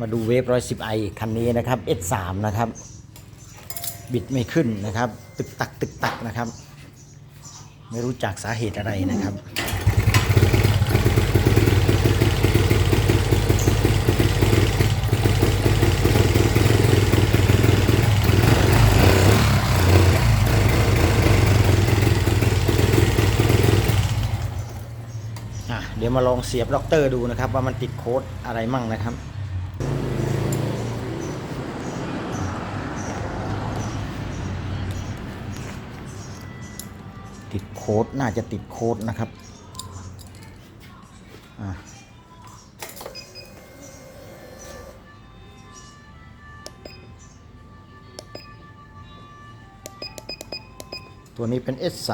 มาดูเวฟร้อยสิบไอคันนี้นะครับ S3 นะครับ บิดไม่ขึ้นนะครับ ตึกตักตึกตักนะครับ ไม่รู้จักสาเหตุอะไรนะครับเดี๋ยวมาลองเสียบด็อกเตอร์ดูนะครับ ว่ามันติดโค้ดอะไรมั่งนะครับ ติดโค้ดน่าจะติดโค้ดนะครับตัวนี้เป็น S3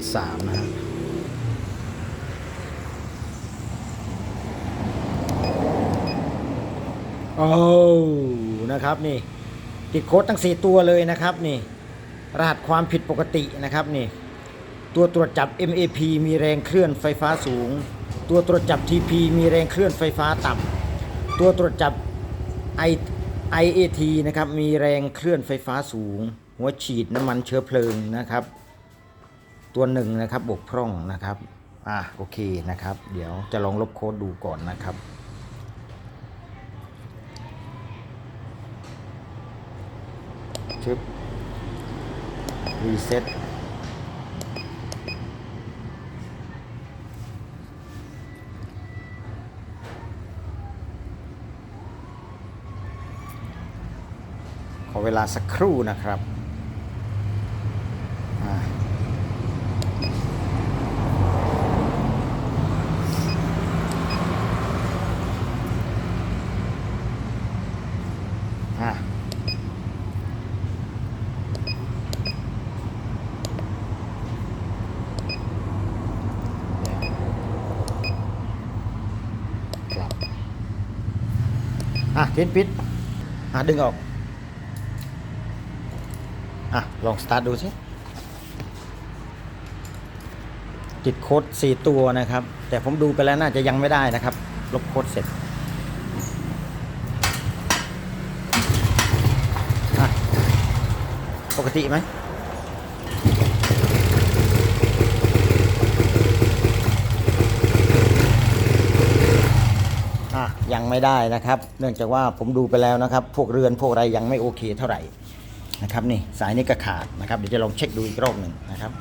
S3 นะฮะโอ้ นะครับนี่ติดโค้ดตั้ง 4 ตัวเลยนะครับนี่รหัสความผิดปกตินะครับนี่ตัวตรวจจับ MAP มีแรงเคลื่อนไฟฟ้าสูง ตัวตรวจจับ TP มีแรงเคลื่อนไฟฟ้าต่ำตัวตรวจจับ I IAT นะครับมีแรงเคลื่อนไฟฟ้าสูง หัวฉีดน้ำมันเชื้อเพลิงนะครับ ตัวหนึ่งนะครับบกพร่องนะครับอะโอเคนะครับ เดี๋ยวจะลองลบโค้ดดูก่อนนะครับ ชึบรีเซ็ตขอเวลาสักครู่นะครับอ่า อะครับ อะเทนปิดอะดึงออก อะ ลองสตาร์ทดูสิ ติดโค้ด4ตัวนะครับ แต่ผมดูไปแล้วน่าจะยังไม่ได้นะครับ ลบโค้ดเสร็จอะปกติไหม ยังไม่ได้นะครับ เนื่องจากว่าผมดูไปแล้วนะครับ พวกเรือนพวกอะไรยังไม่โอเคเท่าไหร่นะครับนี่สายนี้ก็ขาดนะครับเดี๋ยวจะลองเช็คดูอีกรอบหนึ่งนะครับ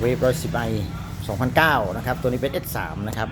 เวฟร้อยสิบไอสองพันเก้านะครับตัวนี้เป็น S3 นะครับ